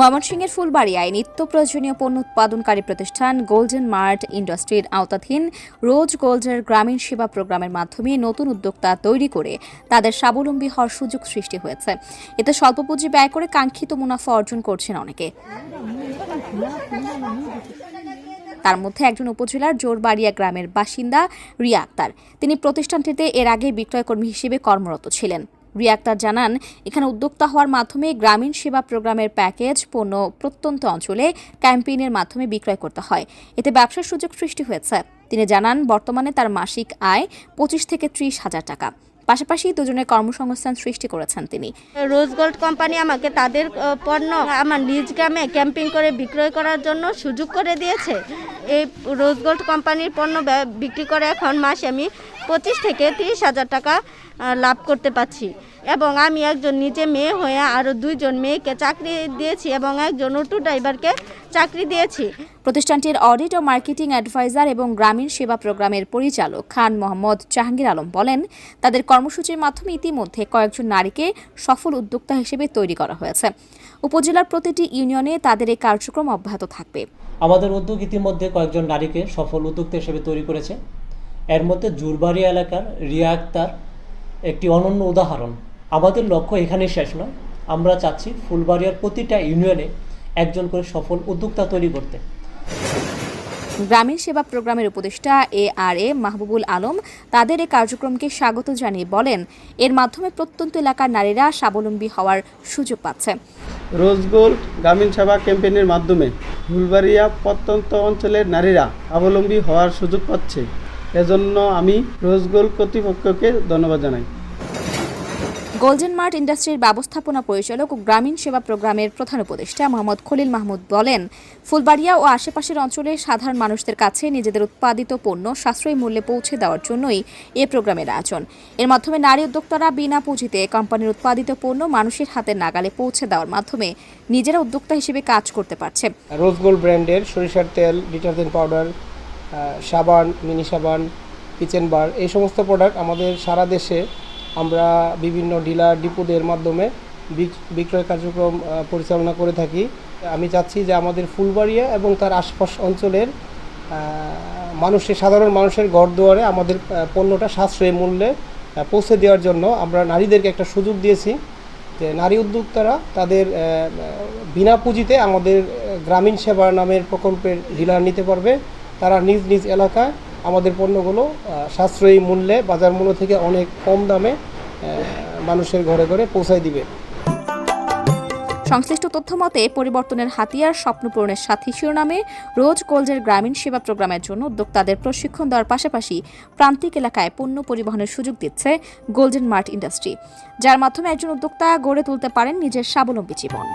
ময়মনসিংহের ফুলবাড়িয়ায় নিত্য প্রয়োজনীয় পণ্য উৎপাদনকারী প্রতিষ্ঠান গোল্ডেন মার্ট ইন্ডাস্ট্রির আওতাধীন রোজ গোল্ডের গ্রামীণ সেবা প্রোগ্রামের মাধ্যমে নতুন উদ্যোক্তা তৈরি করে তাদের স্বাবলম্বী হওয়ার সুযোগ সৃষ্টি হয়েছে। এতে স্বল্প পুঁজি ব্যয় করে কাঙ্ক্ষিত মুনাফা অর্জন করছেন অনেকে। তার মধ্যে একজন উপজেলার জোরবাড়িয়া গ্রামের বাসিন্দা রিয়া আক্তার। তিনি প্রতিষ্ঠানটিতে এর আগে বিক্রয়কর্মী হিসেবে কর্মরত ছিলেন। রিয়া আক্তার জানান, এখানে উদ্যোক্তা হওয়ার মাধ্যমে গ্রামীণ সেবা প্রোগ্রামের প্যাকেজ, পণ্য প্রত্যন্ত অঞ্চলে ক্যাম্পেইনের মাধ্যমে বিক্রয় করতে হয়। এতে ব্যবসার সুযোগ সৃষ্টি হয়েছে। তিনি জানান, বর্তমানে তার মাসিক আয় পঁচিশ থেকে ত্রিশ হাজার টাকা। পাশাপাশি দুজনের কর্মসংস্থান সৃষ্টি করেছেন তিনি। রোজ গোল্ড কোম্পানি আমাকে তাদের পণ্য আমার নিজ গ্রামে ক্যাম্পিং করে বিক্রয় করার জন্য সুযোগ করে দিয়েছে। এই রোজ গোল্ড কোম্পানির পণ্য বিক্রি করে এখন মাসে আমি পঁচিশ থেকে তিরিশ হাজার টাকা লাভ করতে পারছি। এবং আমি একজন নিজে মেয়ে হয়ে আরও দুইজন মেয়েকে চাকরি দিয়েছি এবং একজন অটো ড্রাইভারকে চাকরি দিয়েছি। প্রতিষ্ঠানটির অডিট ও মার্কেটিং অ্যাডভাইজার এবং গ্রামীণ সেবা প্রোগ্রামের পরিচালক খান মোহাম্মদ জাহাঙ্গীর আলম বলেন, তাদের কর্মসূচির মাধ্যমে ইতিমধ্যে কয়েকজন নারীকে সফল উদ্যোক্তা হিসেবে তৈরি করা হয়েছে। উপজেলার প্রতিটি ইউনিয়নে তাদের এই কার্যক্রম অব্যাহত থাকবে। আমাদের উদ্যোগ ইতিমধ্যে কয়েকজন নারীকে সফল উদ্যোক্তা হিসেবে তৈরি করেছে। এর মধ্যে জুরবাড়ি এলাকার রিয়া আক্তার একটি অনন্য উদাহরণ। আমাদের লক্ষ্য এখানেই শেষ নয়। আমরা চাচ্ছি ফুলবাড়িয়ার প্রতিটা ইউনিয়নে একজন করে সফল উদ্যোক্তা তৈরি করতে। গ্রামীণ সেবা প্রোগ্রামের উপদেষ্টা এ আর এ মাহবুবুল আলম তাদের এই কার্যক্রমকে স্বাগত জানিয়ে বলেন এর মাধ্যমে প্রত্যন্ত এলাকার নারীরা স্বাবলম্বী হওয়ার সুযোগ পাচ্ছে। রোজ গোল্ড গ্রামীণ সেবা ক্যাম্পেইনের মাধ্যমে ফুলবাড়িয়া প্রত্যন্ত অঞ্চলের নারীরা স্বাবলম্বী হওয়ার সুযোগ পাচ্ছে। এজন্য আমি রোজগোল্ড কর্তৃপক্ষকে ধন্যবাদ জানাই। গোল্ডেন মার্ট ইন্ডাস্ট্রির ব্যবস্থাপনা পরিচালক ও গ্রামীণ সেবা প্রোগ্রামের প্রধান উপদেষ্টা মোহাম্মদ খলিল মাহমুদ বলেন, ফুলবাড়িয়া ও আশেপাশের অঞ্চলে সাধারণ মানুষদের কাছে নিজেদের উৎপাদিত পণ্য সাশ্রয়ী মূল্যে পৌঁছে দেওয়ার জন্যই এ প্রোগ্রামের আয়োজন। এর মাধ্যমে নারী উদ্যোক্তারা বিনা পুঁজিতে কোম্পানির উৎপাদিত পণ্য মানুষের হাতে নাগালে পৌঁছে দেওয়ার মাধ্যমে নিজেরা উদ্যোক্তা হিসেবে কাজ করতে পারছে। রোজ গোল্ড ব্র্যান্ডের সরিষার তেল ডিটারজেন্ট পাউডার সাবান মিনি সাবান কিচেন বার এই সমস্ত প্রোডাক্ট আমাদের সারা দেশে আমরা বিভিন্ন ডিলার, ডিপোদের মাধ্যমে বিক- বিক্রয় কার্যক্রম পরিচালনা করে থাকি। আমি চাচ্ছি যে আমাদের ফুলবাড়িয়া এবং তার আশপাশ অঞ্চলের মানুষের, সাধারণ মানুষের ঘর দুয়ারে আমাদের পণ্যটা সাশ্রয়ী মূল্যে পৌঁছে দেওয়ার জন্য আমরা নারীদেরকে একটা সুযোগ দিয়েছি যে নারী উদ্যোক্তারা তাদের বিনা পুঁজিতে আমাদের গ্রামীণ সেবা নামের প্রকল্পের ডিলার নিতে পারবে। তারা নিজ নিজ এলাকায় আমাদের পণ্যগুলো সাশ্রয়ী মূল্যে বাজার মূল্য থেকে অনেক কম দামে মানুষের ঘরে ঘরে পৌঁছায় দিবে। সংশ্লিষ্ট তথ্য মতে, পরিবর্তনের হাতিয়ার স্বপ্ন পূরণের সাথী শিরোনামে রোজ গোল্ডের গ্রামীণ সেবা প্রোগ্রামের জন্য উদ্যোক্তাদের প্রশিক্ষণ দেওয়ার পাশাপাশি প্রান্তিক এলাকায় পণ্য পরিবহনের সুযোগ দিচ্ছে গোল্ডেন মার্ট ইন্ডাস্ট্রি, যার মাধ্যমে একজন উদ্যোক্তা গড়ে তুলতে পারেন নিজের স্বাবলম্বী জীবন।